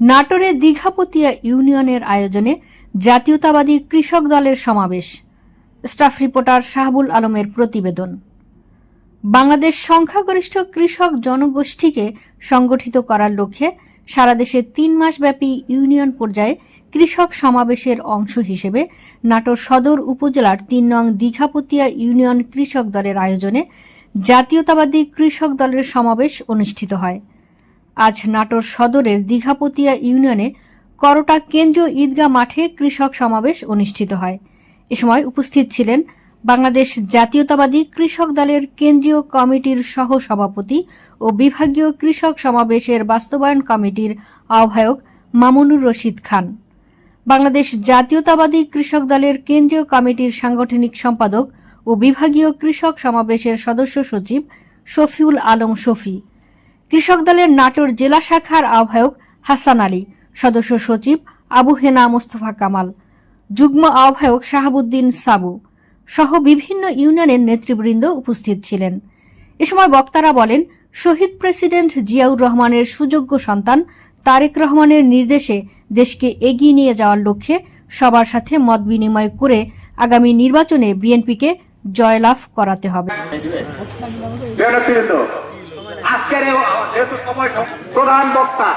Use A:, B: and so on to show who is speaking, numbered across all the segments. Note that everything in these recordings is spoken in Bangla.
A: নাটোরে দীঘাপতিয়া ইউনিয়নের আয়োজনে জাতীয়তাবাদী কৃষক দলের সমাবেশ। স্টাফ রিপোর্টার শাহবুল আলমের প্রতিবেদন। বাংলাদেশ সংখ্যাগরিষ্ঠ কৃষক জনগোষ্ঠীকে সংগঠিত করার লক্ষ্যে সারা দেশে তিন মাসব্যাপী ইউনিয়ন পর্যায়ে কৃষক সমাবেশের অংশ হিসেবে নাটোর সদর উপজেলার তিন নং দীঘাপতিয়া ইউনিয়ন কৃষক দলের আয়োজনে জাতীয়তাবাদী কৃষক দলের সমাবেশ অনুষ্ঠিত হয়। আজ নাটোর সদরের দীঘাপতিয়া ইউনিয়নে করটা কেন্দ্রীয় ঈদগাহ মাঠে কৃষক সমাবেশ অনুষ্ঠিত হয়। এ সময় উপস্থিত ছিলেন বাংলাদেশ জাতীয়তাবাদী কৃষক দলের কেন্দ্রীয় কমিটির সহ সভাপতি ও বিভাগীয় কৃষক সমাবেশের বাস্তবায়ন কমিটির আহ্বায়ক মামুনুর রশিদ খান। বাংলাদেশ জাতীয়তাবাদী কৃষক দলের কেন্দ্রীয় কমিটির সাংগঠনিক সম্পাদক ও বিভাগীয় কৃষক সমাবেশের সদস্য সচিব শফিউল আলম শফি। কৃষক দলের নাটোর জেলা শাখার আহ্বায়ক হাসান আলী, সদস্য সচিব আবু হেনা মোস্তফা কামাল, যুগ্ম আহ্বায়ক শাহাবুদ্দিন সাবু সহ বিভিন্ন ইউনিয়নের নেতৃবৃন্দ উপস্থিত ছিলেন। এ সময় বক্তারা বলেন, শহীদ প্রেসিডেন্ট জিয়াউর রহমানের সুযোগ্য সন্তান তারেক রহমানের নির্দেশে দেশকে এগিয়ে নিয়ে যাওয়ার লক্ষ্যে সবার সাথে মত বিনিময় করে আগামী নির্বাচনে বিএনপিকে জয়লাভ করাতে হবে।
B: আজকের যেহেতু সময় প্রধান বক্তা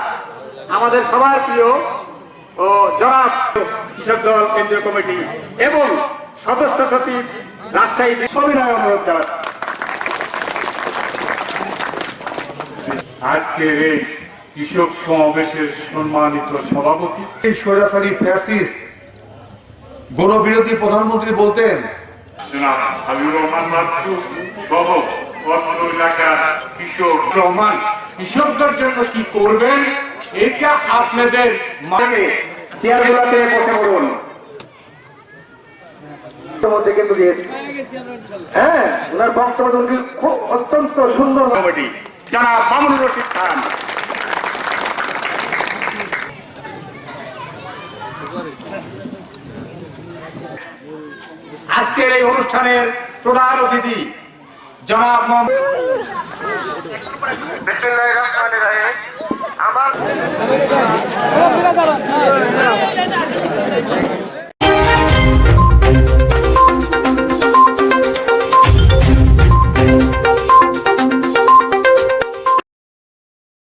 B: আমাদের সবার প্রিয় ও জনাব কৃষক দল কেন্দ্রীয় কমিটি এবং সদস্য সচিব রাজশাহী বিশ্ববিদ্যালয় অনুরোধ জানাচ্ছি।
C: আজকের এই কৃষক সমাবেশের সম্মানিত সভাপতি।
D: স্বৈরাচারী ফ্যাসিস্ট গণবিরোধী প্রধানমন্ত্রী বলতেন
C: জনাব হাবিবুর রহমান সহ অত্র এলাকার কৃষক রহমান কৃষকদের জন্য কি করবেন? এটা আপনাদের
B: মাকে চেয়ারগুলোতে বসে পড়ুন। হ্যাঁ ওনার বক্তব্য খুব অত্যন্ত সুন্দর। কমিটি জনাব মামুনুর রশিদ খান। আজকের এই অনুষ্ঠানের প্রধান অতিথি জনাব। আমার